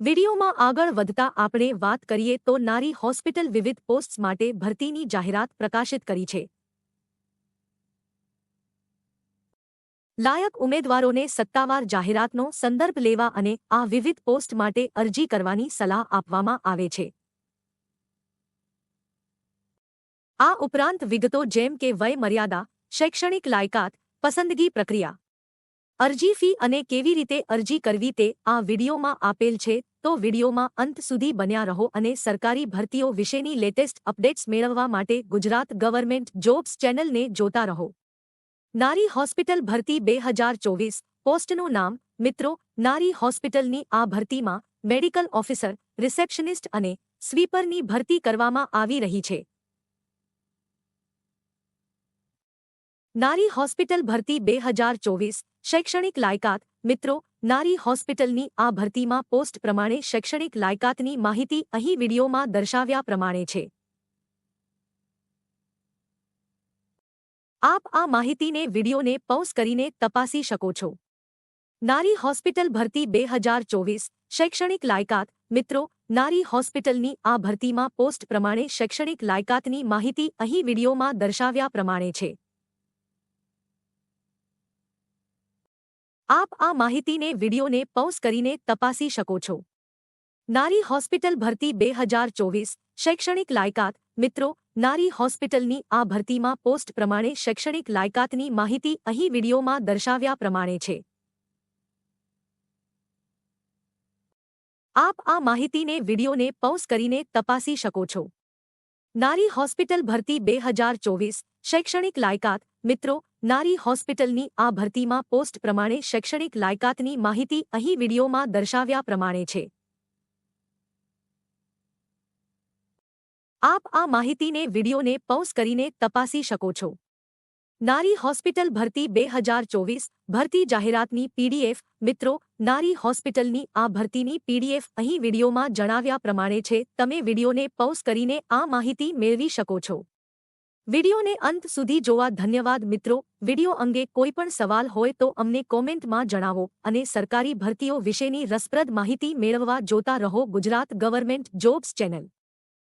વિડીયોમાં આગળ વધતા આપણે વાત કરીએ તો નારી હોસ્પિટલ વિવિધ પોસ્ટ્સ માટે ભરતીની જાહેરાત પ્રકાશિત કરી છે. લાયક ઉમેદવારોને સત્તાવાર જાહેરાતનો સંદર્ભ લેવા અને આ વિવિધ પોસ્ટ માટે અરજી કરવાની સલાહ આપવામાં આવે છે. આ ઉપરાંત વિગતો જેમ કે વય મર્યાદા શૈક્ષણિક લાયકાત, પસંદગી પ્રક્રિયા અરજી ફી અને કેવી રીતે અરજી કરવી તે આ વિડીયોમાં આપેલ છે. તો વિડીયોમાં અંત સુધી બન્યા રહો અને સરકારી ભરતીઓ વિશેની લેટેસ્ટ અપડેટ્સ મેળવવા માટે ગુજરાત ગવર્મેન્ટ જોબ્સ ચેનલને જોતા રહો. નારી હોસ્પિટલ ભરતી બે હજાર ચોવીસ. પોસ્ટનું નામ, મિત્રો, નારી હોસ્પિટલની આ ભરતીમાં મેડિકલ ઓફિસર, રિસેપ્શનિસ્ટ અને સ્વીપરની ભરતી કરવામાં આવી રહી છે. નારી હોસ્પિટલ ભરતી બે હજાર ચોવીસ. શૈક્ષણિક લાયકાત. મિત્રો, નારી હોસ્પિટલની આ ભરતીમાં પોસ્ટ પ્રમાણે શૈક્ષણિક લાયકાતની માહિતી અહીં વિડીયોમાં દર્શાવ્યા પ્રમાણે છે. આપ આ માહિતીને વિડીયોને પોઝ કરીને તપાસી શકો છો. નારી હોસ્પિટલ ભરતી બે હજાર ચોવીસ. શૈક્ષણિક લાયકાત. મિત્રો, નારી હોસ્પિટલની આ ભરતીમાં પોસ્ટ પ્રમાણે શૈક્ષણિક લાયકાતની માહિતી અહીં વિડીયોમાં દર્શાવ્યા પ્રમાણે છે. આપ આ માહિતીને વિડીયોને પૌસ કરીને તપાસી શકો છો. નારી હોસ્પિટલ ભરતી બે હજાર ચોવીસ, શૈક્ષણિક લાયકાત, મિત્રો, નારી હોસ્પિટલની આ ભરતીમાં પોસ્ટ પ્રમાણે શૈક્ષણિક લાયકાતની માહિતી અહીં વિડીયોમાં દર્શાવ્યા પ્રમાણે છે. આપ આ માહિતીને વિડીયોને પૌસ કરીને તપાસી શકો છો. નારી હોસ્પિટલ ભરતી બે હજાર ચોવીસ. શૈક્ષણિક લાયકાત. મિત્રો, નારી હોસ્પિટલની આ ભરતીમાં પોસ્ટ પ્રમાણે શૈક્ષણિક લાયકાતની માહિતી અહીં વિડીયોમાં દર્શાવ્યા પ્રમાણે છે. આપ આ માહિતીને વિડીયોને પૌઝ કરીને તપાસી શકો છો. નારી હોસ્પિટલ ભરતી બે હજાર ચોવીસ, ભરતી જાહેરાતની પીડીએફ, મિત્રો, નારી હોસ્પિટલની આ ભરતીની પીડીએફ અહીં વિડીયોમાં જણાવ્યા પ્રમાણે છે, તમે વિડીયોને પૌઝ કરીને આ માહિતી મેળવી શકો છો. વિડીયોને અંત સુધી જોવા ધન્યવાદ, મિત્રો. વીડિયો અંગે કોઈપણ સવાલ હોય તો અમને કોમેન્ટમાં જણાવો અને સરકારી ભરતીઓ વિશેની રસપ્રદ માહિતી મેળવવા જોતા રહો ગુજરાત ગવર્મેન્ટ જોબ્સ ચેનલ.